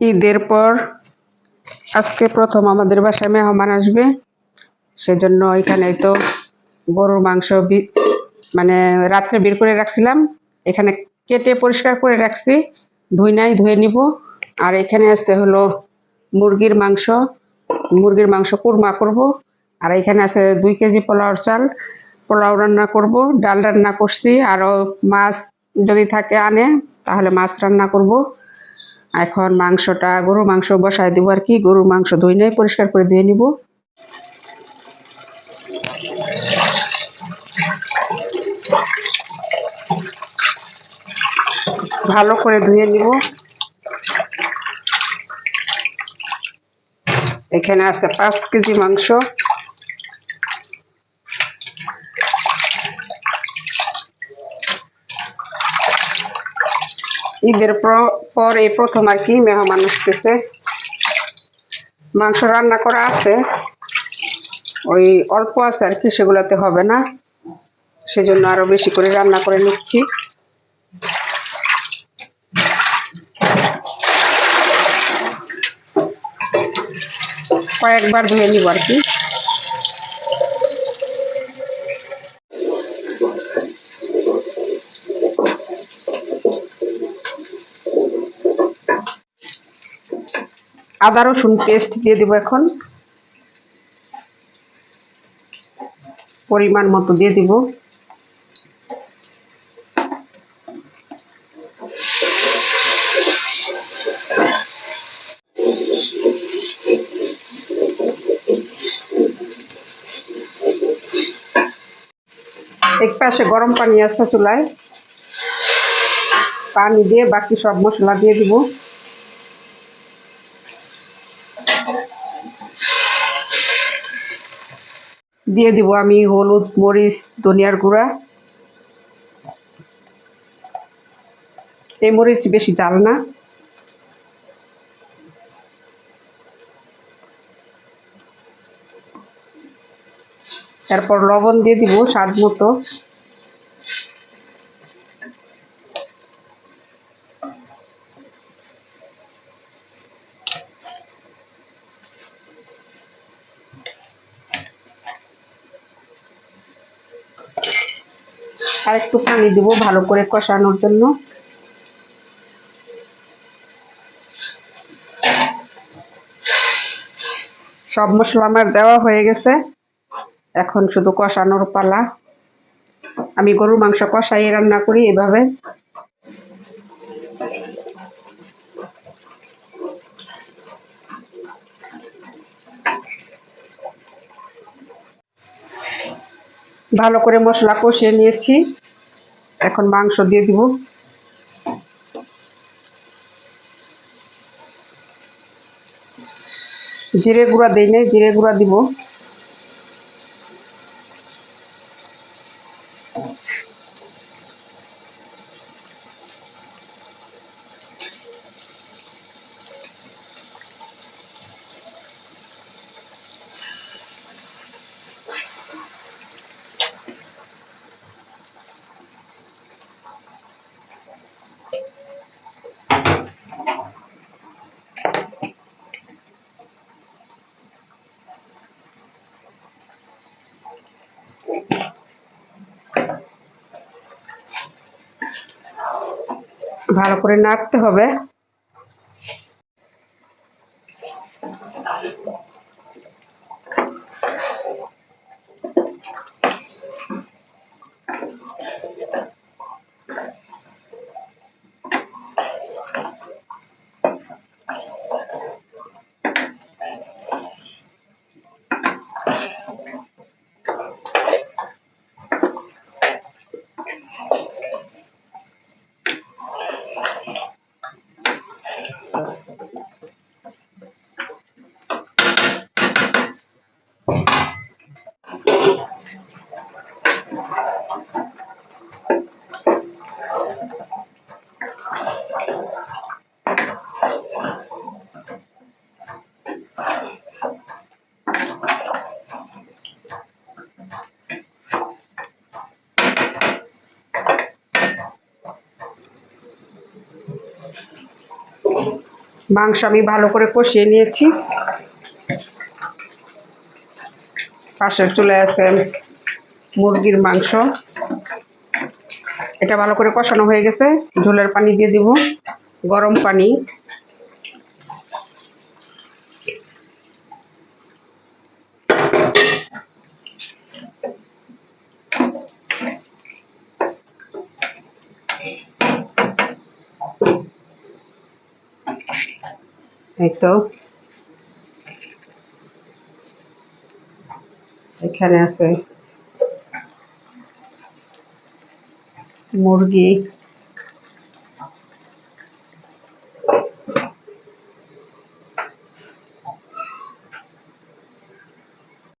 ঈদের পর আজকে প্রথম আমাদের বাসায় মেহমান আসবে। সেজন্য এখানে তো গরুর মাংস মানে রাত্রে বের করে রাখছিলাম। এখানে কেটে পরিষ্কার করে রাখছি। ধুই নাই, ধুয়ে নিব। আর এখানে আছে হলো মুরগির মাংস। মুরগির মাংস কুরমা করব। আর এখানে আছে দুই কেজি পোলাওর চাল। পোলাও রান্না করব, ডাল রান্না করছি। আরও মাছ যদি থাকে আনে, তাহলে মাছ রান্না করব। এখন মাংসটা, গরুর মাংস বসায় দিব আর কি। গরুর মাংস ধুই নেই পরিষ্কার করে ধুয়ে নিব। ভালো করে ধুয়ে নিব। এখানে আছে পাঁচ কেজি মাংস। ঈদের প্র- এই প্রথম আর কি মেহমান আসতেছে। মাংস রান্না করা আছে। ওই অল্প আছে আর কি, সেগুলোতে হবে না। সেজন্য আরও বেশি করে রান্না করে নিচ্ছি। কয়েকবার ধুয়ে নিব আর কি। আদা রসুন পেস্ট দিয়ে দিব এখন। পরিমাণ মতো দিয়ে দিব। এক পাশে গরম পানি আছে চুলায়। পানি দিয়ে বাকি সব মশলা দিয়ে দিব। দিয়ে দিব আমি হলুদ, মরিচ, ধনিয়ার গুঁড়া। এই মরিচ বেশি জাল না। তারপর লবণ দিয়ে দিব স্বাদ মতো। আর একটু পানি দিব ভালো করে কষানোর জন্য। সব মশলা আমার দেওয়া হয়ে গেছে। এখন শুধু কষানোর পালা। আমি গরুর মাংস কষাই রান্না করি এভাবে। ভালো করে মশলা কষিয়ে নিয়েছি। এখন মাংস দিয়ে দিব। জিরে গুঁড়া দিই নাই জিরে গুঁড়া দিব। ভালো করে নাড়তে হবে। মাংস আমি ভালো করে কষিয়ে নিয়েছি। পাশে চলে আছে মুরগির মাংস। এটা ভালো করে কষানো হয়ে গেছে। ঝোলের পানি দিয়ে দিব। গরম পানি। এই তো এখানে আছে মুরগি